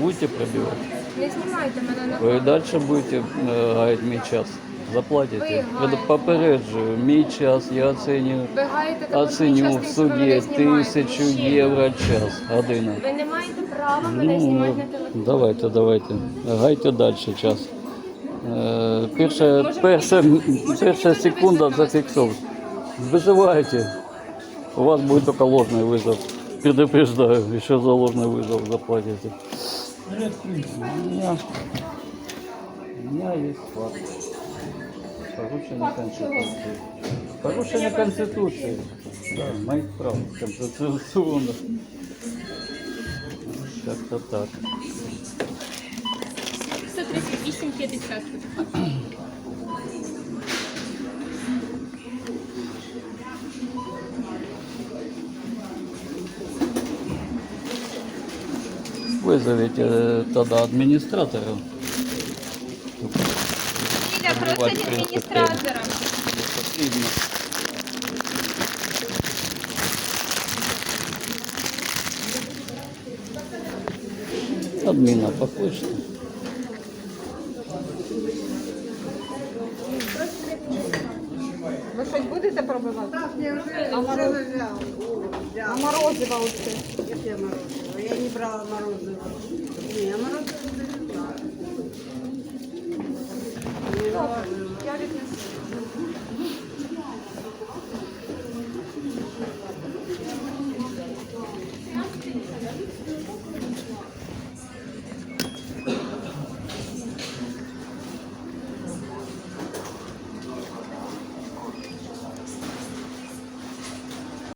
Будете пробивать? Не знімайте мене на Ви камеру. далі будете е, гаяти мій час. Заплатите. Ви Пред- гаєте. Попереджую, мій час я оцінюю. Ви гаєте також мій Оціню час в тим, що ви суді мене знімаєте. тисячу Мужчина, євро час, година. Ви не маєте права мене Ну, знімати на телефон. давайте, давайте. Гайте далі час. Е, перша, Може, перша, може, перша мені секунда визвати вас зафіксована. Вызывайте. У вас будет только ложный вызов. Предупреждаю, еще за ложный вызов заплатите. У меня, у меня есть факт. Порушение Конституции. Порушение Конституции. Да, моих прав конституционных. Как-то так. 138 50. Вызовите э, тогда администратора. Ліля, Відбувати просить принцип адміністратора. Потрібно. Адміна покличте. Ви щось будете пробивати? Так, я уже, а уже взял. А морозиво оце? Яке морозиво? Я не брала морозиво.